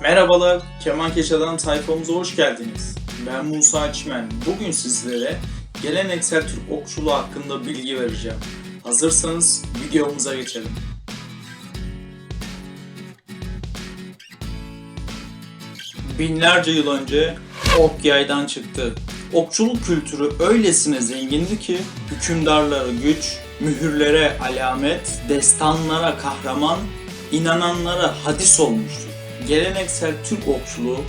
Merhabalar, Keman Keşadan sayfamıza hoş geldiniz. Ben Musa Çimen. Bugün sizlere geleneksel Türk okçuluğu hakkında bilgi vereceğim. Hazırsanız videomuza geçelim. Binlerce yıl önce ok yaydan çıktı. Okçuluk kültürü öylesine zengindi ki hükümdarlara güç, mühürlere alamet, destanlara kahraman, inananlara hadis olmuştur. Geleneksel Türk okçuluğu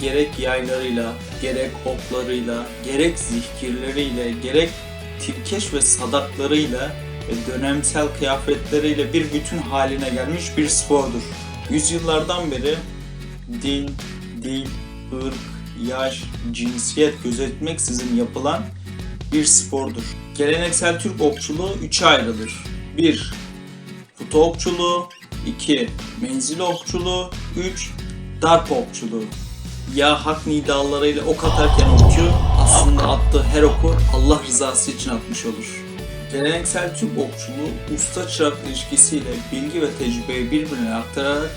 gerek yaylarıyla, gerek oklarıyla, gerek zihkirleriyle, gerek tirkeş ve sadaklarıyla ve dönemsel kıyafetleriyle bir bütün haline gelmiş bir spordur. Yüzyıllardan beri din, dil, ırk, yaş, cinsiyet gözetmeksizin yapılan bir spordur. Geleneksel Türk okçuluğu üçe ayrılır. 1. Putu okçuluğu 2. Menzil okçuluğu 3. Darp okçuluğu Ya hak nidalarıyla ok atarken okçu aslında attığı her oku Allah rızası için atmış olur. Geleneksel Türk okçuluğu usta çırak ilişkisiyle bilgi ve tecrübeyi birbirine aktararak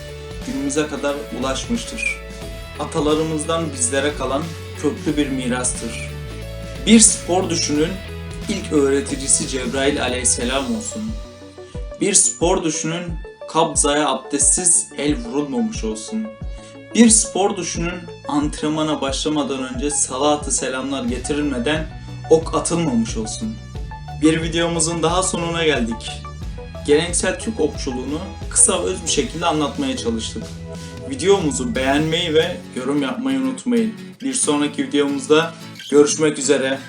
günümüze kadar ulaşmıştır. Atalarımızdan bizlere kalan köklü bir mirastır. Bir spor düşünün, ilk öğreticisi Cebrail aleyhisselam olsun. Bir spor düşünün, kabzaya abdestsiz el vurulmamış olsun. Bir spor düşünün, antrenmana başlamadan önce salatı selamlar getirilmeden ok atılmamış olsun. Bir videomuzun daha sonuna geldik. Geleneksel Türk okçuluğunu kısa öz bir şekilde anlatmaya çalıştık. Videomuzu beğenmeyi ve yorum yapmayı unutmayın. Bir sonraki videomuzda görüşmek üzere.